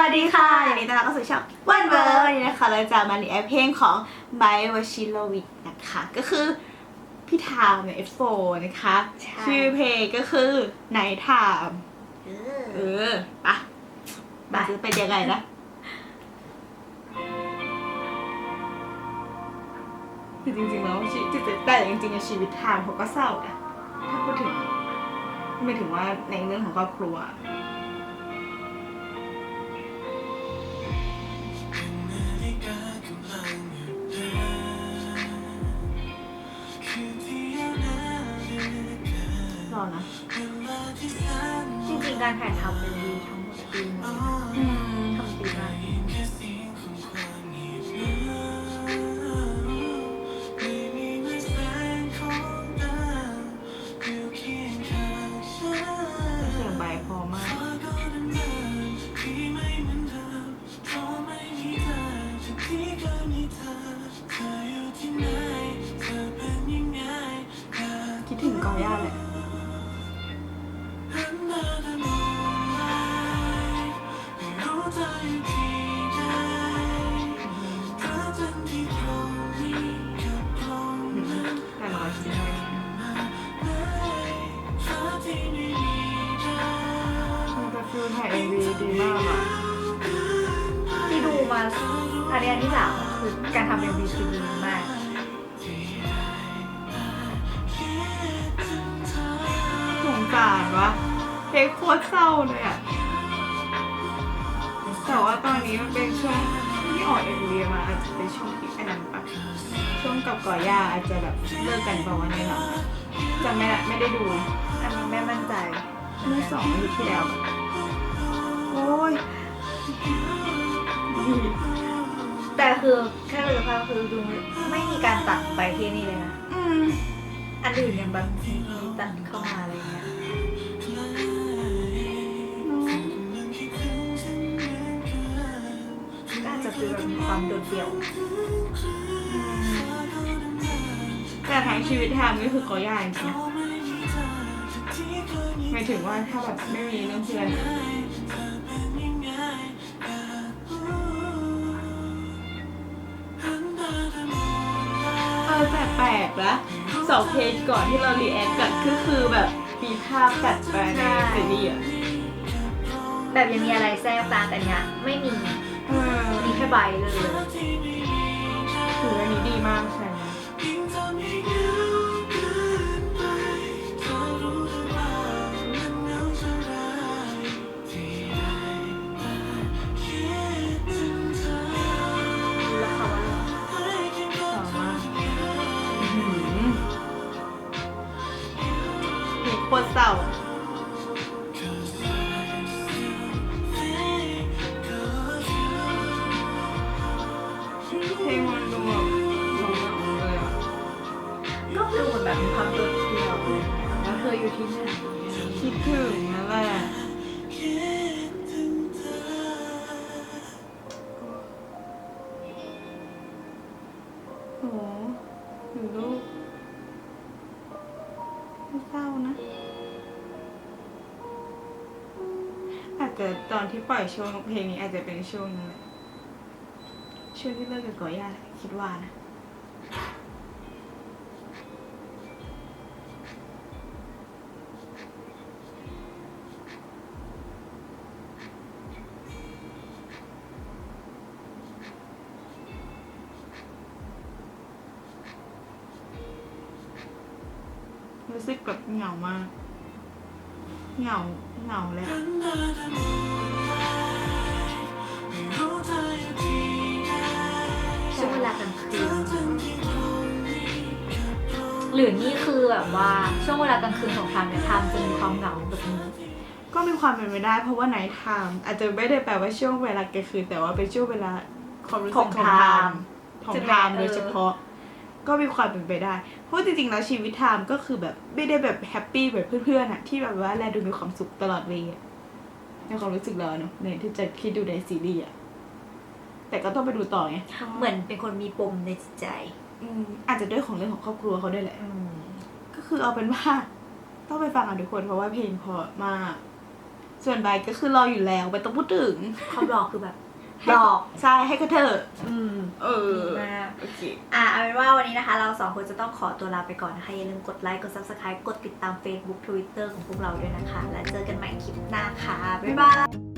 วัสดีค่ะยินดีต้อนรับเข้าสู่ช่องวันเบอร์วันนี้นะคะเราจะมารีแอคเพลงของไบวชิโลวิทนะคะ ก็คือพี่ทามใน F4 นะคะใช่ชื่อเพลงก็คือไนทามเออปะมันจะเป็นยังไงนะคือจริงๆแล้วชีวิตแต่จริงๆอะชีวิตทามเขาก็เศร้านะถ้าพูดถึงไม่ถึงว่าในเรื่องของครอบครัว อนะ จริงๆการถ่ายทำเป็นดีทั้งหมดปีนึงอืมทำดีมากเสียงใบพอมาก คิดถึงกอย่าแหละ มันจะฟิลถ่ายเอ็มวีดีมากอะที่ดูมาอันนี้อันที่สามอะคือการทำเป็นบีคือดีมาก สงสารวะเพลงโคตรเศร้าเลยอะ แต่ว่าตอนนี้มันเป็นช่วงที่ออกเอ็มวีมาอาจจะเป็นช่วงที่อันนั้นปะช่วงกับก่อย่าอาจจะแบบเลิกกันเปล่าวะในหนังอะจำไม่ได้ไม่ได้ดู อันนี้ไม่มั่นใจเมื่อสองอาทิตย์ที่แล้ว คือแค่เราจะพาพคือดูไม่มีการตัดไปที่นี่เลยนะอืมอันอื่นยังแบบมีตัดเข้ามาอะไรเงี้ยก็อาจจะคือแบบมีความโดดเดี่ยวแต่ทั้งชีวิตทำนี่คือก่อย่าจริงๆหมายถึงว่าถ้าแบบไม่มีเรื่องเพื่อน แต่แปลกนะสองเพลงก่อนที่เรารีแอคกันก็คือแบบมีภาพตัดไปในซีรีส์อะแบบยังมีอะไรแทรกตามแต่เนี้ยไม่มีเออมีแค่ใบเลยถืออันนี้ดีมากใช่ เพลงโคตรเศร้าอะเพลงมันดูแบบเหงาๆเลยอะก็ดูเหมือนแบบมีความโดดเดี่ยวเลยแล้วเธออยู่ที่ไหนคิดถึงนั่นแหละ อาจจะตอนที่ปล่อยช่วงเพลงนี้อาจจะเป็นช่วงนั้นแหละช่วงที่เลิกกับก่อย่าแหละคิดว่านะรู้สึกแบบเหงามาก เหงาเหงาเลยอะช่วงเวลากลางคืนหรือนี่คือแบบว่าช่วงเวลากลางคืนของทามเนี่ยทามจะมีความเหงาแบบนี้ก็มีความเป็นไปได้ เพราะว่าไนท์ไทม์อาจจะไม่ได้แปลว่าช่วงเวลากลางคืนแต่ว่าเป็นช่วงเวลาความรู้สึกของของไทไทม์ม์ของใช่ไหมไทม์เออโดยเฉพาะ ก็มีความเป็นไปได้ เพราะจริงๆแล้วชีวิตไทม์ก็คือแบบไม่ได้แบบแฮปปี้แบบเพื่อนๆอะที่แบบว่าแลดูมีความสุขตลอดเวลยอะในความรู้สึกเราเนาะในที่จะคิดดูในซีรีส์อะแต่ก็ต้องไปดูต่อไงเหมือนเป็นคนมีปมในจิตใจ อืมอาจจะด้วยของเรื่องของครอบครัวเขาด้วยแหละ อืมก็คือเอาเป็นว่า ต้องไปฟังกันทุกคนเพราะว่าเพลงเพราะมาก ส่วนใบก็คือรออยู่แล้วไม่ต้องพูดถึง ความหลอกคือแบบให้หลอกใช่ให้กระเถอะอืมเออดีมาก โอเคอะเอาเป็นว่าวันนี้นะคะ เราสองคนจะต้องขอตัวลาไปก่อนนะคะ อย่าลืมกดไลค์ กด subscribe กดติดตาม Facebook Twitter ของพวกเราด้วยนะคะ แล้วเจอกันใหม่คลิปหน้าค่ะ บ๊ายบาย